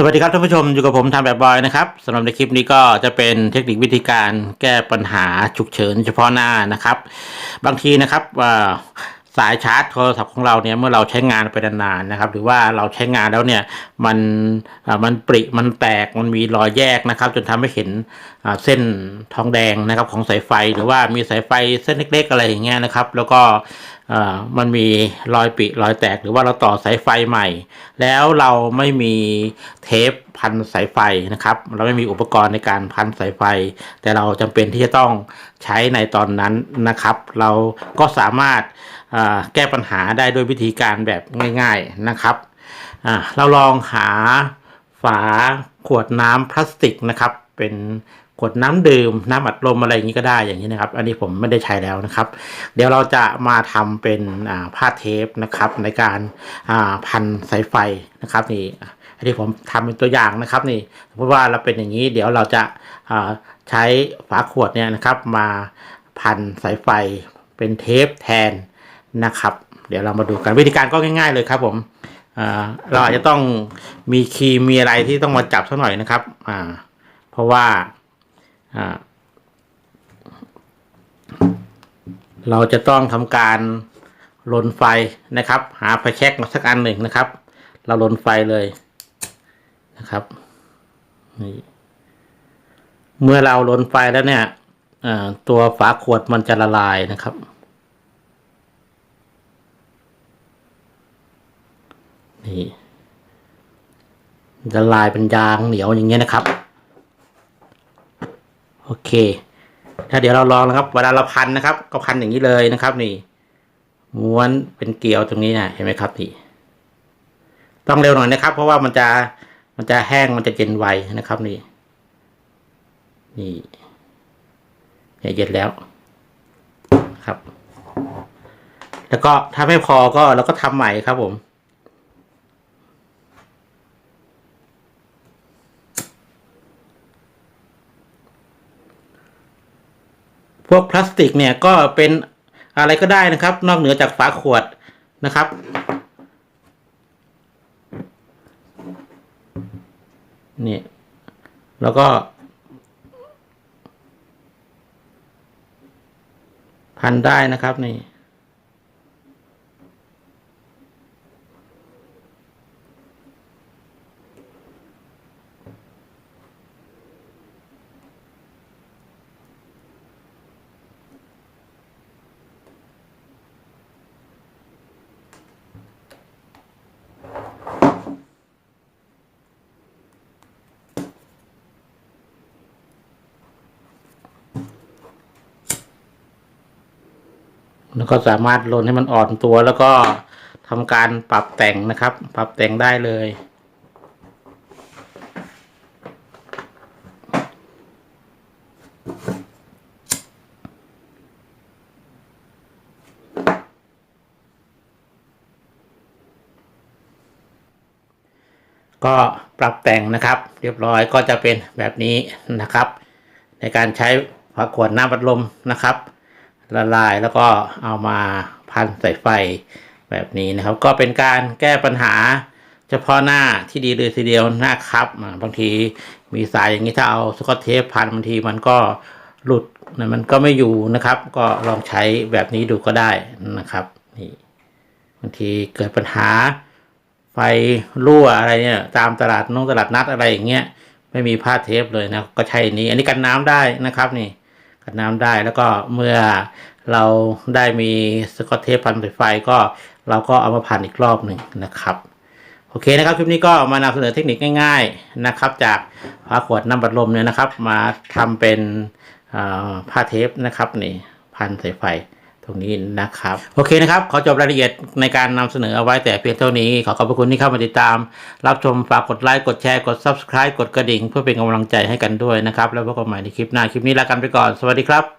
สวัสดีครับท่านผู้ชมอยู่กับผมทำแบบบอยนะครับสำหรับในคลิปนี้ก็จะเป็นเทคนิควิธีการแก้ปัญหาฉุกเฉินเฉพาะหน้านะครับ บางทีนะครับว่า สายชาร์จโทรศัพท์ของเราเนี่ยเมื่อเราใช้งานไปนานๆนะครับ หรือว่าเราใช้งานแล้วเนี่ยมันมันปริมันแตกมันมีรอยแยกนะครับ จนทำให้เห็นเส้นทองแดงนะครับของสายไฟ หรือว่ามีสายไฟเส้นเล็กๆอะไรอย่างเงี้ยนะครับ แล้วก็มันมีรอยปริรอยแตกหรือว่าเราต่อสายไฟใหม่ แล้วเราไม่มีเทปพันสายไฟนะครับ เราไม่มีอุปกรณ์ในการพันสายไฟ แต่เราจำเป็นที่จะต้องใช้ในตอนนั้นนะครับ เราก็สามารถ แก้ปัญหาได้ด้วยวิธีการแบบง่ายๆนะครับ เราลองหาฝาขวดน้ำพลาสติกนะครับ เป็นขวดน้ำดื่มน้ำอัดลมอะไรอย่างนี้ก็ได้อย่างนี้นะครับ อันนี้ผมไม่ได้ใช้แล้วนะครับ เดี๋ยวเราจะมาทำเป็นผ้าเทปนะครับ ในการพันสายไฟนะครับนี่อันนี้ผมทำเป็นตัวอย่างนะครับนี่สมมติว่าเราเป็นอย่างนี้ เดี๋ยวเราจะาใช้ฝาขวดเนี่ยนะครับ มาพันสายไฟเป็นเทปแทน นะครับ เดี๋ยวเรามาดูกันวิธีการก็ง่าย ๆ เลยครับผมเราอาจจะต้องมีครีมมีอะไรที่ต้องมาจับสักหน่อยนะครับ อ่า เพราะว่าเราจะต้องทำการลนไฟนะครับ หาไฟแช็กมาสักอันหนึ่งนะครับ เราลนไฟเลยนะครับนี่เมื่อเราลนไฟแล้วเนี่ยตัวฝาขวดมันจะละลายนะครับ นี่จะลายเป็นยางเหนียวอย่างเงี้ยนะครับ โอเค ถ้าเดี๋ยวเราลองนะครับเวลาเราพันนะครับ ก็พันอย่างนี้เลยนะครับ นี่ ม้วนเป็นเกลียวตรงนี้นะเห็นไหมครับนี่ต้องเร็วหน่อยนะครับ เพราะว่ามันจะมันจะแห้งมันจะเย็นไวนะครับ นี่ นี่เนี่ยเย็นแล้วครับ แล้วก็ถ้าไม่พอก็เราก็ทำใหม่ครับผม พวกพลาสติกเนี่ยก็เป็นอะไรก็ได้นะครับ นอกเหนือจากฝาขวดนะครับ นี่แล้วก็ พันได้นะครับนี่ แล้วก็สามารถลนให้มันอ่อนตัว แล้วก็ทำการปรับแต่งนะครับ ปรับแต่งได้เลยก็ปรับแต่งนะครับ เรียบร้อยก็จะเป็นแบบนี้นะครับ ในการใช้ฝาขวดน้ำบัดลมนะครับ ละลายแล้วก็เอามาพันใส่ไฟแบบนี้นะครับ ก็เป็นการแก้ปัญหาเฉพาะหน้าที่ดีเลยทีเดียวนะครับบางทีมีสายอย่างนี้ถ้าเอาสกอตเทปพันบางทีมันก็หลุดนะมันก็ไม่อยู่นะครับ ก็ลองใช้แบบนี้ดูก็ได้นะครับนี่บางทีเกิดปัญหา ไฟรั่วอะไรเนี่ยตามตลาดนงตลาดนัดอะไรอย่างเงี้ยไม่มีผ้าเทปเลยนะก็ใช้อันนี้ อันนี้กันน้ำได้นะครับนี่ กันน้ำได้แล้วก็เมื่อเราได้มีสกอตเทปพันสายไฟก็เราก็เอามาพันอีกรอบหนึ่งนะครับ โอเคนะครับคลิปนี้ก็มานำเสนอเทคนิคง่าย ๆนะครับ จากฝาขวดน้ำบัดลมเนี่ยนะครับ มาทำเป็นผ้าเทปนะครับนี่พันสายไฟ รงนี้นะครับ โอเคนะครับ ขอจบรายละเอียดในการนำเสนอเอาไว้แต่เพียงเท่านี้ ขอขอบพระคุณที่เข้ามาติดตาม รับชมฝากกดไลค์กดแชร์กด subscribe กดกระดิ่ง เพื่อเป็นกำลังใจให้กันด้วยนะครับ แล้วพบกันใหม่ในคลิปหน้าคลิปนี้ลากันไปก่อนสวัสดีครับ